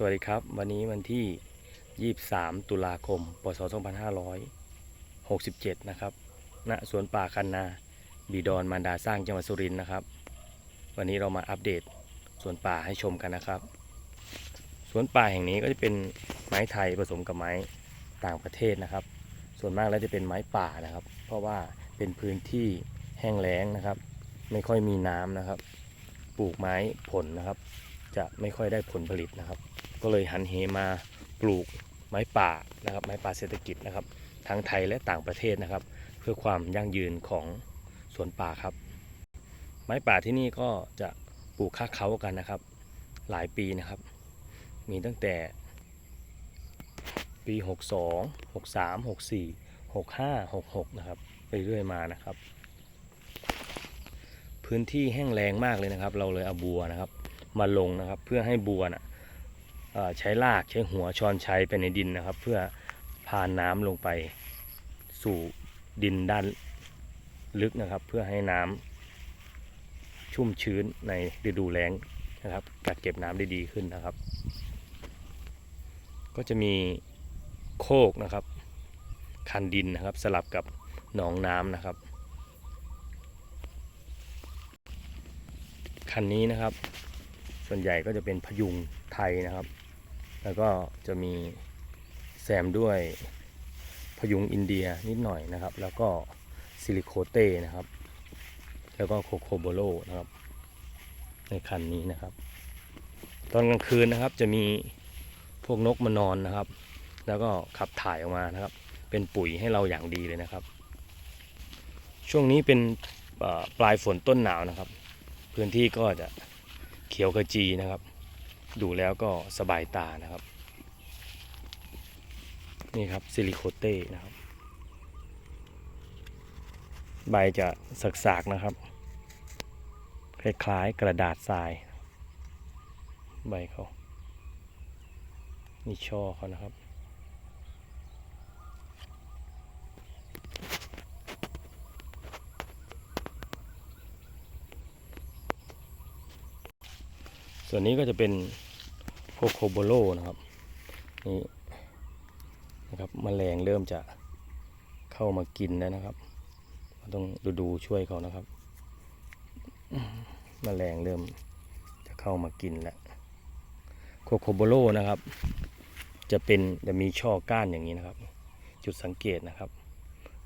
สวัสดีครับ วันนี้วันที่ 23 ตุลาคม พศ 2567 นะครับ ณ สวนป่าคันนา บีดอนมารดาสร้างจังหวัดสุรินทร์นะครับ วันนี้เรามาอัปเดตสวนป่าให้ชมกันนะครับ สวนป่าแห่งนี้ก็จะเป็นไม้ไทยผสมกับไม้ต่างประเทศนะครับ ส่วนมากแล้วจะเป็นไม้ป่านะครับ เพราะว่าเป็นพื้นที่แห้งแล้งนะครับ ไม่ค่อยมีน้ำนะครับ ปลูกไม้ผลนะครับ จะไม่ค่อยได้ผลผลิตนะครับ ก็เลยหันเหมาปลูกไม้ป่านะครับ ไม้ป่าเศรษฐกิจนะครับ ทั้งไทยและต่างประเทศนะครับ เพื่อความยั่งยืนของสวนป่าครับ ไม้ป่าที่นี่ก็จะปลูกค้าเขากันนะครับ หลายปีนะครับ มีตั้งแต่ปี 62 63 64 65 66 นะครับไปเรื่อยมานะครับ พื้นที่แห้งแล้งมากเลยนะครับ เราเลยเอาบัวนะครับ มาลงนะครับ เพื่อให้บัวนะเอ่อใช้รากใช้หัวช้อนชัยไปในดินนะครับ เพื่อพาน้ำลงไปสู่ดินด้านลึกนะครับ เพื่อให้น้ำชุ่มชื้นในฤดูแล้งนะครับกักเก็บน้ำได้ดีขึ้นนะครับ ก็จะมีโคกนะครับ คันดินนะครับสลับกับหนองน้ำนะครับ คันนี้นะครับ ส่วนใหญ่ก็จะเป็นพยุงไทยนะครับ แล้วก็จะมีแซมด้วยพยุงอินเดียนิดหน่อยนะครับ แล้วก็ซิลิโคเต้นะครับ แล้วก็โคโคโบโลนะครับ ในคันนี้นะครับ ตอนกลางคืนนะครับจะมีพวกนกมานอนนะครับ แล้วก็ขับถ่ายออกมานะครับ เป็นปุ๋ยให้เราอย่างดีเลยนะครับ ช่วงนี้เป็นปลายฝนต้นหนาวนะครับ พื้นที่ก็จะ เขียวขจีนะครับ ดูแล้วก็สบายตานะครับ นี่ครับซิลิโคเต้นะครับ ใบจะสักๆนะครับ คล้ายๆกระดาษทราย ใบเขานี่ช่อเขานะครับ วนนี้ก็จะเป็นโคโคโบโลนะครับนี่นะครับมแมลงเริ่มจะเข้ามากินแล้วนะครับเราต้องดูดูช่วยเขานะครับมแมลงเริ่มจะเข้ามากินแล้วโคโคโบโลนะครับ จะเป็นจะมีช่อก้านอย่างนี้นะครับ จุดสังเกตนะครับ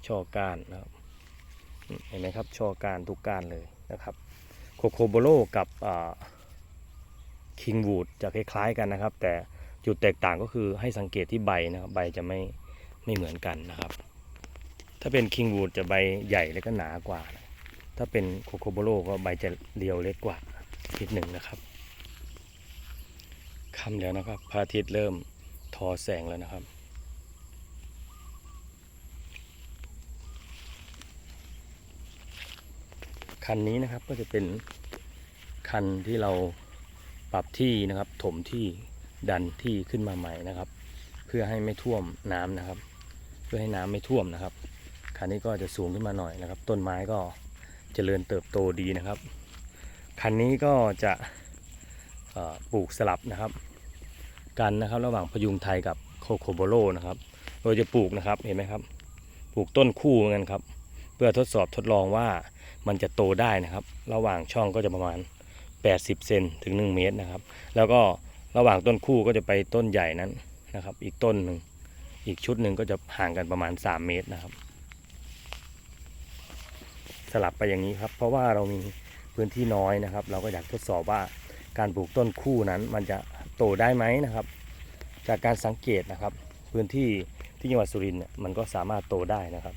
ช่อก้านนะครับเห็นไหมครับช่อก้านทุกก้านเลยนะครับโคโคโบโลกับอ่า คิงวูดจะคล้ายๆกันนะครับ แต่จุดแตกต่างก็คือให้สังเกตที่ใบนะครับ ใบจะไม่ไม่เหมือนกันนะครับ ถ้าเป็นคิงวูดจะใบใหญ่และก็หนากว่านะถ้าเป็นโคโคโบโลก็ใบจะเรียวเล็กกว่านิดหนึ่งนะครับค่ำแล้วนะครับพระอาทิตย์เริ่มทอแสงแล้วนะครับ คันนี้นะครับก็จะเป็นคันที่เรา ปรับที่นะครับถมที่ดันที่ขึ้นมาใหม่นะครับ เพื่อให้ไม่ท่วมน้ำนะครับ เพื่อให้น้ำไม่ท่วมนะครับคันนี้ก็จะสูงขึ้นมาหน่อยนะครับ ต้นไม้ก็เจริญเติบโตดีนะครับ คันนี้ก็จะปลูกสลับนะครับ กันนะครับระหว่างพยุงไทยกับโคโคโบโลนะครับโดยจะปลูกนะครับเห็นไหมครับ ปลูกต้นคู่กันครับ เพื่อทดสอบทดลองว่ามันจะโตได้นะครับ ระหว่างช่องก็จะประมาณ 80เซนถึง 1 เมตรนะครับ แล้วก็ระหว่างต้นคู่ก็จะไปต้นใหญ่นั้นนะครับ อีกต้นหนึ่งอีกชุดหนึ่งก็จะห่างกันประมาณ 3 เมตรนะครับ สลับไปอย่างนี้ครับ เพราะว่าเรามีพื้นที่น้อยนะครับ เราก็อยากทดสอบว่าการปลูกต้นคู่นั้นมันจะโตได้ไหมนะครับ จากการสังเกตนะครับ พื้นที่ที่จังหวัดสุรินทร์มันก็สามารถโตได้นะครับ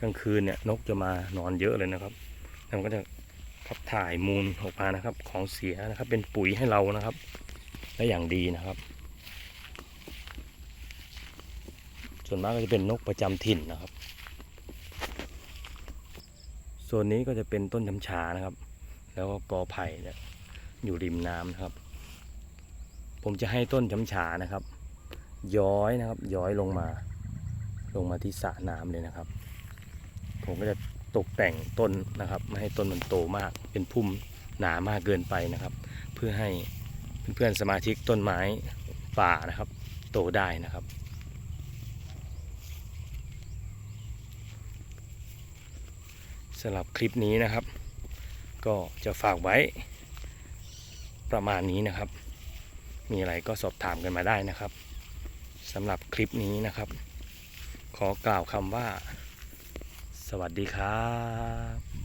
กลางคืนเนี่ยนกจะมานอนเยอะเลยนะครับแล้วมันก็จะขับถ่ายมูลออกมานะครับ ของเสียนะครับ เป็นปุ๋ยให้เรานะครับ และอย่างดีนะครับ ส่วนมากก็จะเป็นนกประจำถิ่นนะครับส่วนนี้ก็จะเป็นต้นยำชานะครับ แล้วก็กอไผ่เนี่ยอยู่ริมน้ำนะครับ ผมจะให้ต้นช้ำฉานะครับ ย้อยนะครับ ย้อยลงมา ลงมาที่สระน้ำเลยนะครับ ผมก็จะตกแต่งต้นนะครับ ไม่ให้ต้นมันโตมากเป็นพุ่มหนามากเกินไปนะครับ เพื่อให้เพื่อนๆสมาชิกต้นไม้ป่านะครับ โตได้นะครับสำหรับคลิปนี้นะครับ ก็จะฝากไว้ประมาณนี้นะครับ มีอะไรก็สอบถามกันมาได้นะครับสำหรับคลิปนี้นะครับ ขอกล่าวคำว่า สวัสดีครับ